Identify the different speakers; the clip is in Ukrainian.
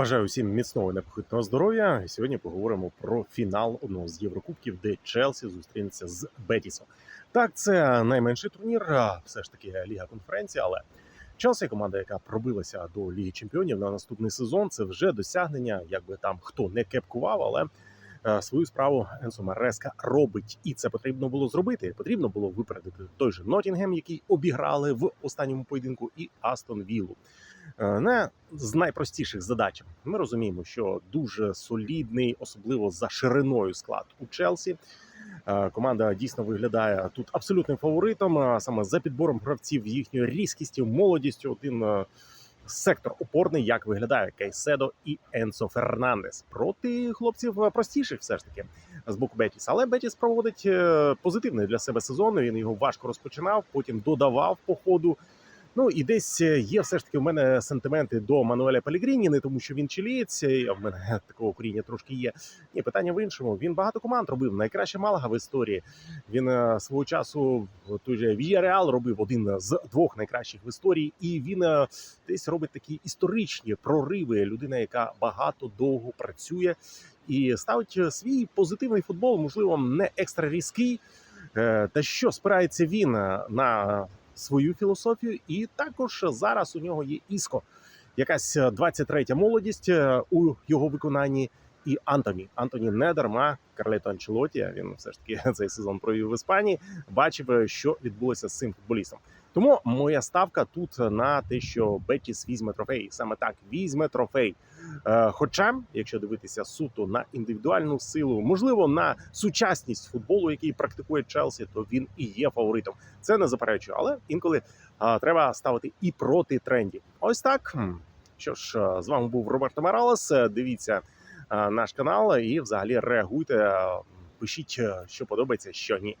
Speaker 1: Бажаю всім міцного непохитного здоров'я. Сьогодні поговоримо про фінал одного з Єврокубків, де Челсі зустрінеться з Бетісом. Так, це найменший турнір, все ж таки Ліга конференції, але Челсі, команда, яка пробилася до Ліги Чемпіонів на наступний сезон, це вже досягнення. Якби там хто не кепкував, але свою справу Енсо Мареска робить, і це потрібно було зробити. Потрібно було випередити той же Нотінгем, який обіграли в останньому поєдинку, і Астон Віллу. Е, Не з найпростіших задач. Ми розуміємо, що дуже солідний, особливо за шириною склад у Челсі. Е, Команда дійсно виглядає тут абсолютним фаворитом, саме за підбором гравців, їхньою різкістю, молодістю. Один е, сектор опорний, як виглядає Кейседо і Енсо Фернандес проти хлопців е, простіших, все ж таки з боку Бетіс. Але Бетіс проводить е, позитивний для себе сезон. Він його важко розпочинав, потім додавав по ходу. Ну і десь е, є все ж таки в мене сентименти до Мануеля Пелігріні, не тому, що він чилієць, а в мене такого коріння трошки є. Ні, питання в іншому. Він багато команд робив. Найкраща Малага в історії. Він е, свого часу той же Віяреал робив один з двох найкращих в історії, і він е, десь робить такі історичні прориви. Людина, яка багато довго працює і ставить е, свій позитивний футбол, можливо, не екстра різкий. Е, Та що спирається він е, на свою філософію, і також зараз у нього є іско, якась 23-я молодість е, у його виконанні. І Антоні Антоні не дарма Карлето Анчелоті. Він все ж таки цей сезон провів в Іспанії. Бачив, е, що відбулося з цим футболістом. Тому моя ставка тут на те, що Бетіс візьме трофей. Саме так візьме трофей. Е, Хоча, якщо дивитися суто на індивідуальну силу, можливо, на сучасність футболу, який практикує Челсі, то він і є фаворитом. Це не заперечую, але інколи а, треба ставити і проти трендів. Ось так. Що ж, е, з вами був Роберто Моралес. Е, Дивіться е, наш канал і взагалі реагуйте, е, пишіть, е, що подобається, що ні.